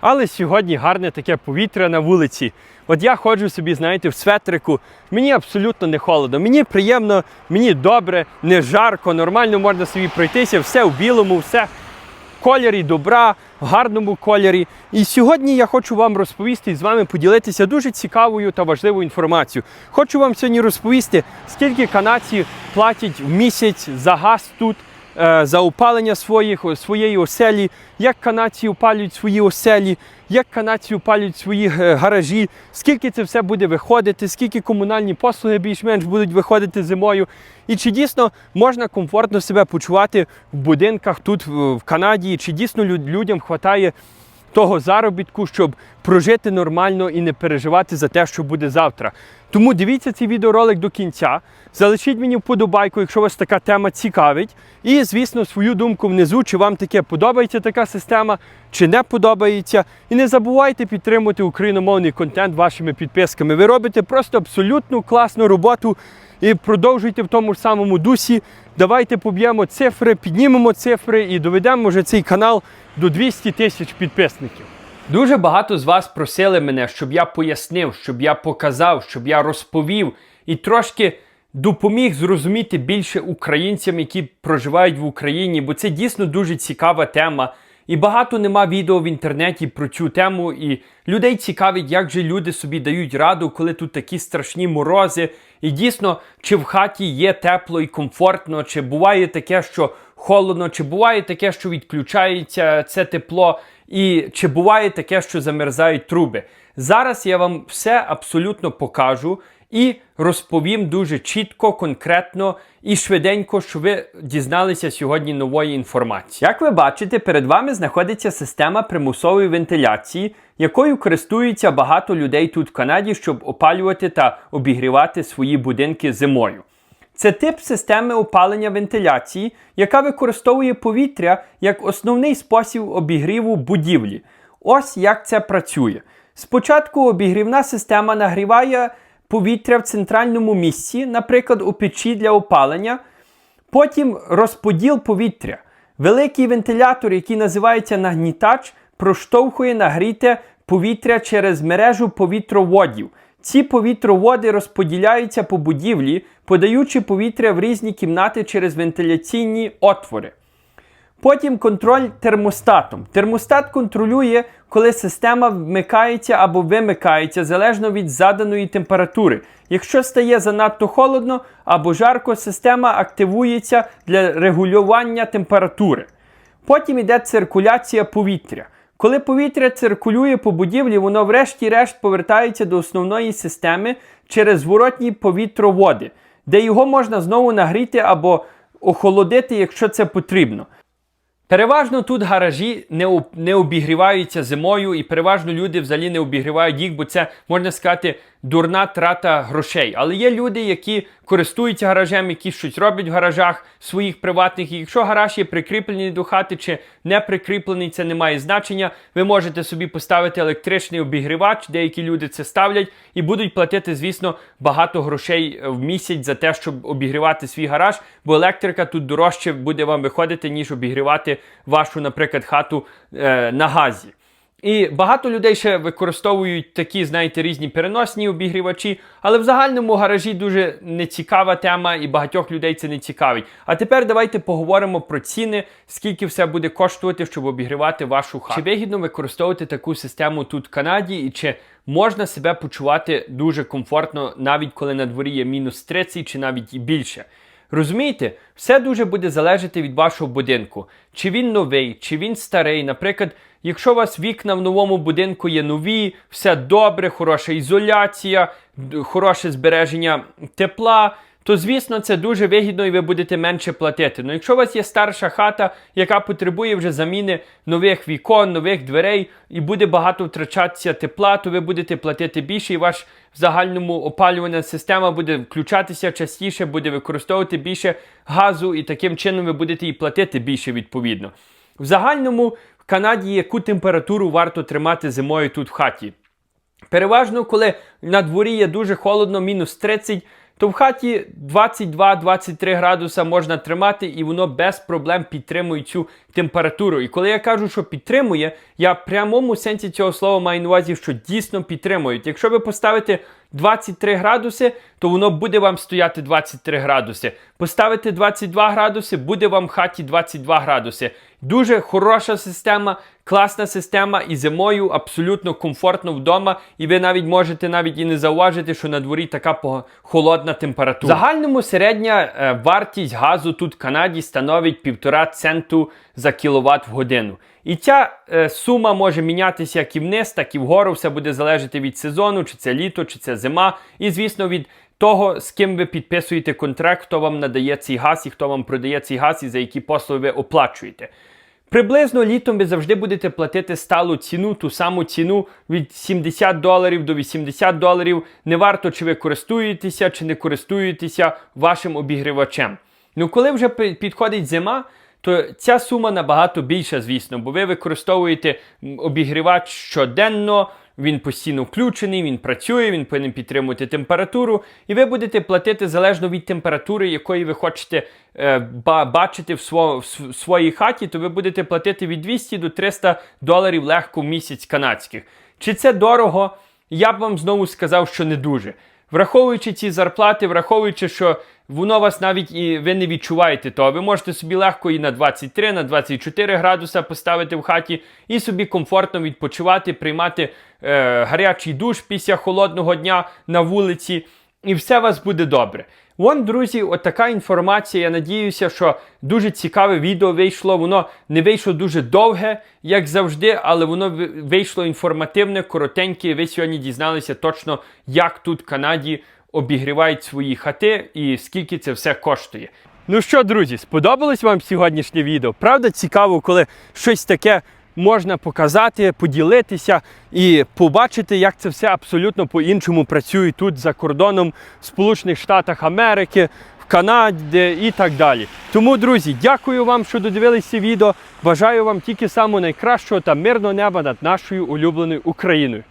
Але сьогодні гарне таке повітря на вулиці. От я ходжу собі, знаєте, в светрику. Мені абсолютно не холодно. Мені приємно, мені добре, не жарко, нормально можна собі пройтися, все в білому, все в кольорі добра, в гарному кольорі. І сьогодні я хочу вам розповісти і з вами поділитися дуже цікавою та важливою інформацією. Хочу вам сьогодні розповісти, скільки канадці платять в місяць за газ тут. Е, За опалення своїх, своєї оселі, як канадці опалюють свої оселі, як канадці опалюють свої е, гаражі, скільки це все буде виходити, скільки комунальні послуги більш-менш будуть виходити зимою, і чи дійсно можна комфортно себе почувати в будинках тут в Канаді, чи дійсно людям вистачає того заробітку, щоб прожити нормально і не переживати за те, що буде завтра. Тому дивіться цей відеоролик до кінця. Залишіть мені вподобайку, якщо вас така тема цікавить. І, звісно, свою думку внизу, чи вам таке подобається така система, чи не подобається. І не забувайте підтримувати україномовний контент вашими підписками. Ви робите просто абсолютно класну роботу і продовжуйте в тому ж самому дусі. Давайте поб'ємо цифри, піднімемо цифри і доведемо вже цей канал до 200 тисяч підписників. Дуже багато з вас просили мене, щоб я пояснив, щоб я показав, щоб я розповів і трошки допоміг зрозуміти більше українцям, які проживають в Україні, бо це дійсно дуже цікава тема. І багато нема відео в інтернеті про цю тему, і людей цікавить, як же люди собі дають раду, коли тут такі страшні морози. І дійсно, чи в хаті є тепло і комфортно, чи буває таке, що холодно, чи буває таке, що відключається це тепло, і чи буває таке, що замерзають труби. Зараз я вам все абсолютно покажу і розповім дуже чітко, конкретно і швиденько, що ви дізналися сьогодні нової інформації. Як ви бачите, перед вами знаходиться система примусової вентиляції, якою користуються багато людей тут в Канаді, щоб опалювати та обігрівати свої будинки зимою. Це тип системи опалення вентиляції, яка використовує повітря як основний спосіб обігріву будівлі. Ось як це працює. Спочатку обігрівна система нагріває повітря в центральному місці, наприклад, у печі для опалення. Потім розподіл повітря. Великий вентилятор, який називається нагнітач, проштовхує нагріте повітря через мережу повітроводів. Ці повітроводи розподіляються по будівлі, подаючи повітря в різні кімнати через вентиляційні отвори. Потім контроль термостатом. Термостат контролює, коли система вмикається або вимикається залежно від заданої температури. Якщо стає занадто холодно або жарко, система активується для регулювання температури. Потім йде циркуляція повітря. Коли повітря циркулює по будівлі, воно врешті-решт повертається до основної системи через зворотні повітроводи, де його можна знову нагріти або охолодити, якщо це потрібно. Переважно тут гаражі не, не обігріваються зимою, і переважно люди взагалі не обігрівають їх, бо це можна сказати дурна трата грошей. Але є люди, які користуються гаражем, які щось роблять в гаражах своїх приватних. І якщо гараж є прикріплений до хати чи не прикріплений, це не має значення. Ви можете собі поставити електричний обігрівач, деякі люди це ставлять і будуть платити, звісно, багато грошей в місяць за те, щоб обігрівати свій гараж, бо електрика тут дорожче буде вам виходити, ніж обігрівати вашу, наприклад, хату е, на газі. І багато людей ще використовують такі, знаєте, різні переносні обігрівачі, але в загальному гаражі дуже нецікава тема, і багатьох людей це не цікавить. А тепер давайте поговоримо про ціни, скільки все буде коштувати, щоб обігрівати вашу хату. Чи вигідно використовувати таку систему тут в Канаді, і чи можна себе почувати дуже комфортно, навіть коли на дворі є мінус 30 чи навіть і більше. Розумієте, все дуже буде залежати від вашого будинку. Чи він новий, чи він старий. Наприклад, якщо у вас вікна в новому будинку є нові, все добре, хороша ізоляція, хороше збереження тепла, то звісно це дуже вигідно і ви будете менше платити. Ну якщо у вас є старша хата, яка потребує вже заміни нових вікон, нових дверей, і буде багато втрачатися тепла, то ви будете платити більше, і ваш в загальному опалювальна система буде включатися частіше, буде використовувати більше газу, і таким чином ви будете і платити більше відповідно. В загальному Канаді яку температуру варто тримати зимою тут в хаті? Переважно, коли на дворі є дуже холодно, мінус 30, то в хаті 22-23 градуса можна тримати, і воно без проблем підтримує цю температуру. І коли я кажу, що підтримує, я в прямому сенсі цього слова маю на увазі, що дійсно підтримують. Якщо ви поставите 23 градуси, то воно буде вам стояти 23 градуси. Поставите 22 градуси, буде вам в хаті 22 градуси. Дуже хороша система, класна система, і зимою абсолютно комфортно вдома. І ви навіть можете навіть і не зауважити, що на дворі така холодна температура. В загальному середня е, вартість газу тут в Канаді становить 1,5 центу за кіловат в годину. І ця е, сума може мінятися як і вниз, так і вгору. Все буде залежати від сезону, чи це літо, чи це зима. І звісно, від того, з ким ви підписуєте контракт, хто вам надає цей газ і хто вам продає цей газ і за які послуги ви оплачуєте. Приблизно літом ви завжди будете платити сталу ціну, ту саму ціну від 70 доларів до 80 доларів. Не варто, чи ви користуєтеся, чи не користуєтеся вашим обігрівачем. Ну, коли вже підходить зима, то ця сума набагато більша, звісно, бо ви використовуєте обігрівач щоденно, він постійно включений, він працює, він повинен підтримувати температуру, і ви будете платити залежно від температури, якої ви хочете е, ба- бачити в, сво- в своїй хаті, то ви будете платити від 200 до 300 доларів легко в місяць канадських. Чи це дорого? Я б вам знову сказав, що не дуже. Враховуючи ці зарплати, враховуючи, що воно вас навіть і ви не відчуваєте того, ви можете собі легко і на 23, на 24 градуса поставити в хаті і собі комфортно відпочивати, приймати е, гарячий душ після холодного дня на вулиці, і все у вас буде добре. Вон, друзі, от така інформація. Я надіюся, що дуже цікаве відео вийшло. Воно не вийшло дуже довге, як завжди, але воно вийшло інформативне, коротеньке. Ви сьогодні дізналися точно, як тут в Канаді обігрівають свої хати і скільки це все коштує. Ну що, друзі, сподобалось вам сьогоднішнє відео? Правда, цікаво, коли щось таке можна показати, поділитися і побачити, як це все абсолютно по-іншому працює тут за кордоном в Сполучених Штатах Америки, Канаді і так далі. Тому, друзі, дякую вам, що додивилися відео. Бажаю вам тільки самого найкращого та мирного неба над нашою улюбленою Україною.